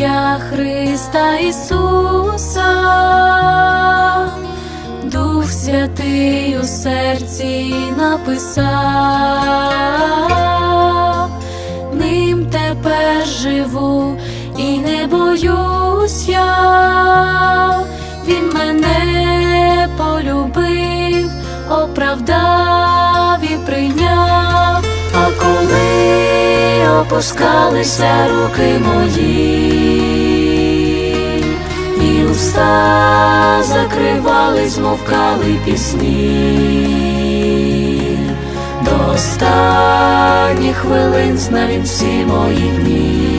Христа Ісуса, Дух Святий у серці написав, ним тепер живу і не боюсь я, він мене полюбив, оправдав опускалися руки мої, і уста закривали, змовкали пісні, до останніх хвилин знав всі мої дні,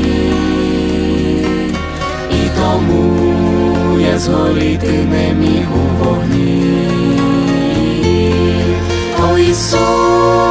і тому я згоріти не міг у вогні. О Ісус,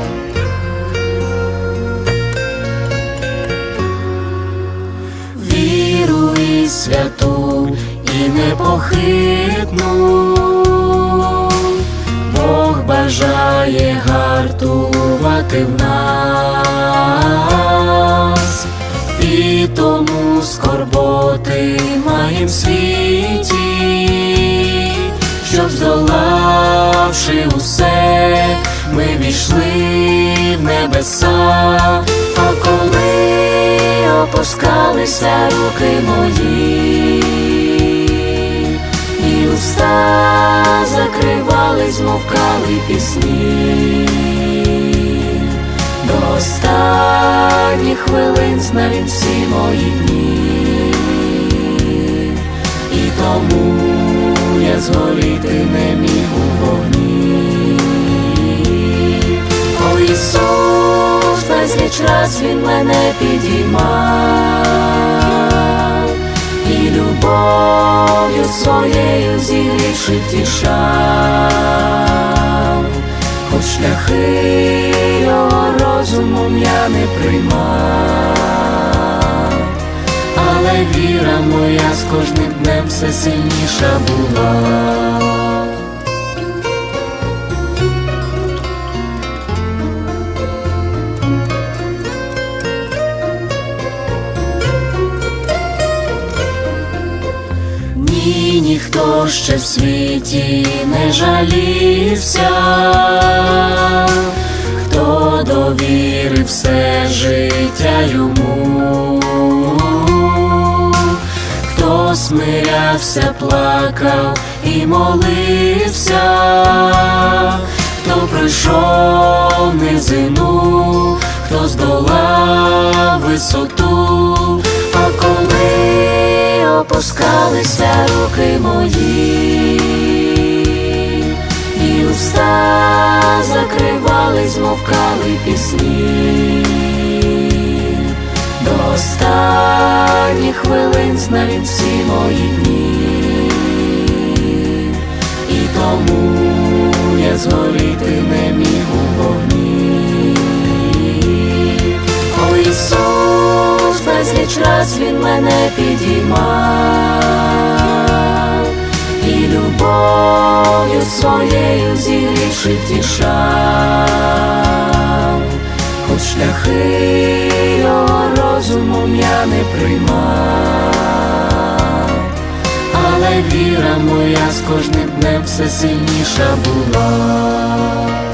Непохитну, Бог бажає гартувати в нас, і тому скорботи маєм світі, щоб здолавши усе, ми війшли в небеса, а коли опускалися руки мої, змовкали пісні, до останніх хвилин знав всі мої дні, і тому я згоріти не міг у вогні. О Ісус, безліч раз Він мене підіймав, і любов'ю своєю зігрівши втішав, шляхи його розумом я не приймав, але віра моя з кожним днем все сильніша була. Ні, ніхто ще в світі жалівся, хто довірив все життя йому, хто смирявся, плакав і молився, хто пройшов низину, хто здолав висоту, а коли опускалися руки мої, уста закривали, змовкали пісні, до останніх хвилин знав він всі мої дні, і тому я згоріти не міг у вогні. О Ісус, безліч раз Він мене підіймав, любов'ю своєю зігрівши втішав, хоч шляхи його розумом я не приймав, але віра моя з кожним днем все сильніша була.